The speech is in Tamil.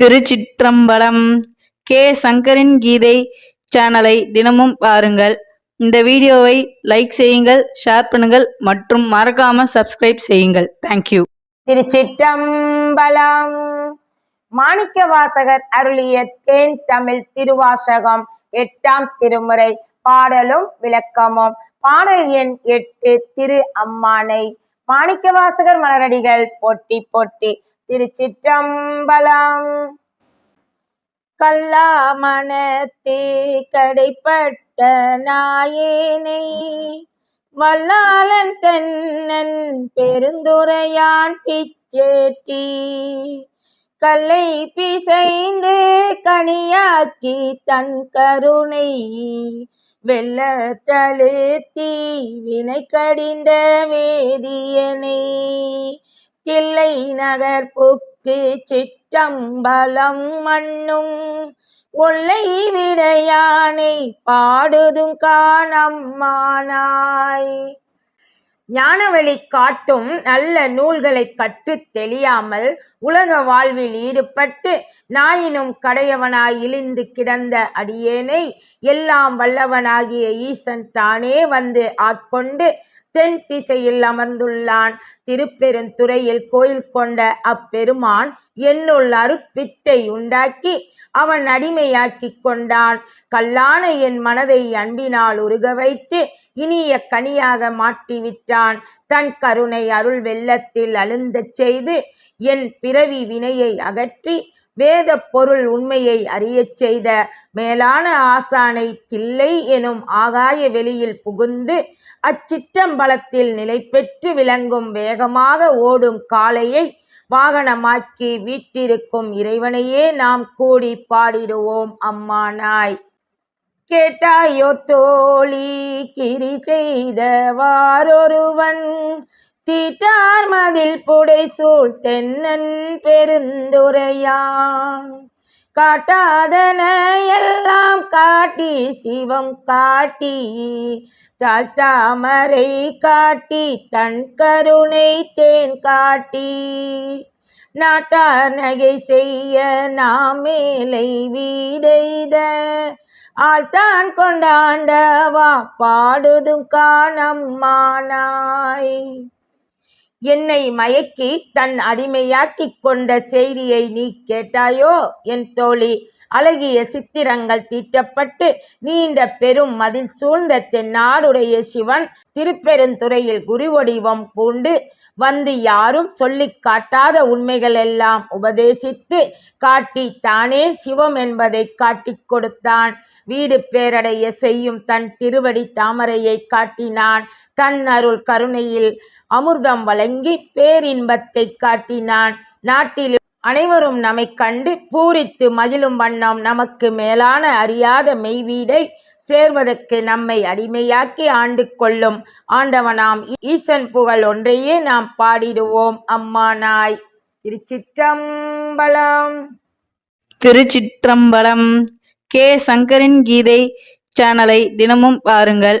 திருச்சிற்றம்பலம் கே. சங்கரின் கீதை சேனலை தினமும் பாருங்கள். இந்த வீடியோவை லைக் செய்யுங்கள் ஷேர் பண்ணுங்கள் மற்றும் மறக்காம சப்ஸ்கிரைப் செய்யுங்கள். தேங்க்யூ திருச்சிற்றம்பலம் மாணிக்க வாசகர் அருளிய தேன் தமிழ் திருவாசகம் எட்டாம் திருமுறை பாடலும் விளக்கமும். பாடல் எண் எட்டு திரு அம்மானை. மாணிக்க வாசகர் மலரடிகள் போட்டி போட்டி. திருச்சிற்றம்பலம். கல்லாமணத்தே கடைப்பட்ட நாயேனை வல்லாளன் தென்னன் பெருந்துரையான் பிச்சேட்டி கல்லை பிசைந்து கனியாக்கி தன் கருணை வெள்ள தழுத்தி வினை கடிந்த வேதியனை தில்லை நகர் புக்கு சிற்றம்பலம் மண்ணும். ஒல்லை விடையானை பாடுதும் காணம்மானாய் ஞானவழி காட்டும் நல்ல நூல்களை கற்றுத் தெளியாமல் உலக வாழ்வில் ஈடுபட்டு நாயினும் கடையவனாய் இழிந்து கிடந்த அடியேனை எல்லாம் வல்லவனாகிய ஈசன் தானே வந்து ஆட்கொண்டு தென் திசையில் அமர்ந்துள்ளான். திருப்பெருந்துறையில் கோயில் கொண்ட அப்பெருமான் என்னுள் அருப்பித்தை உண்டாக்கி அவன் அடிமையாக்கி கொண்டான். கல்லான என் மனதை அன்பினால் உருக வைத்து இனிய கனியாக மாட்டிவிட்டான் தன் கருணை அருள் வெள்ளத்தில் அழுந்தச் செய்து என் பிறவி வினையை அகற்றி வேத பொருள் உண்மையை அறியச் செய்த மேலான ஆசானை தில்லை எனும் ஆகாய வெளியில் புகுந்து அச்சிற்றம்பலத்தில் நிலை பெற்று விளங்கும் வேகமாக ஓடும் காளையை வாகனமாக்கி வீட்டிருக்கும் இறைவனையே நாம் கூடி பாடிடுவோம் அம்மா நாய். கேட்டாயோ தோழி கிரி செய்தவாரொருவன் தீட்டார் மதில் புடை சூழ் தென்னன் பெருந்துரையான். காட்டாதன எல்லாம் காட்டி சிவம் காட்டி தாழ்த்தாமரை காட்டி தன் கருணை தேன் காட்டி. நாட்டார் நகை செய்ய நாம் மேலை வீடைத ஆழ்த்தான் கொண்டாண்டவா பாடுதும் காணம்மானாய் என்னை மயக்கி தன் அடிமையாக்கிக் கொண்ட செய்தியை நீ கேட்டாயோ? என் தோழி அழகிய சித்திரங்கள் தீட்டப்பட்டு நீண்ட பெரும் மதில் சூழ்ந்த தென்னாடுடைய சிவன் திருப்பெருந்துறையில் குருவடிவம் பூண்டு வந்து யாரும் சொல்லிக் காட்டாத உண்மைகள் எல்லாம் உபதேசித்து காட்டி தானே சிவம் என்பதை காட்டிக் கொடுத்தான். வீடு பேரடைய செய்யும் தன் திருவடி தாமரையை காட்டினான். தன் அருள் கருணையில் அமிர்தம் வழங்கி பேரின்பத்தை காட்டினான். நாட்டில் அனைவரும் நம்மை கண்டு பூரித்து மகிழும் வண்ணம் நமக்கு மேலான அறியாத மெய்வீடை சேர்வதற்கு நம்மை அடிமையாக்கி ஆண்டு கொள்ளும் ஆண்டவனாம். ஈசன் புகழ் ஒன்றையே நாம் பாடிடுவோம். அம்மானாய் திருச்சிற்றம்பலம். திருச்சிற்றம்பலம் கே சங்கரின் கீதை சேனலை தினமும் பாருங்கள்.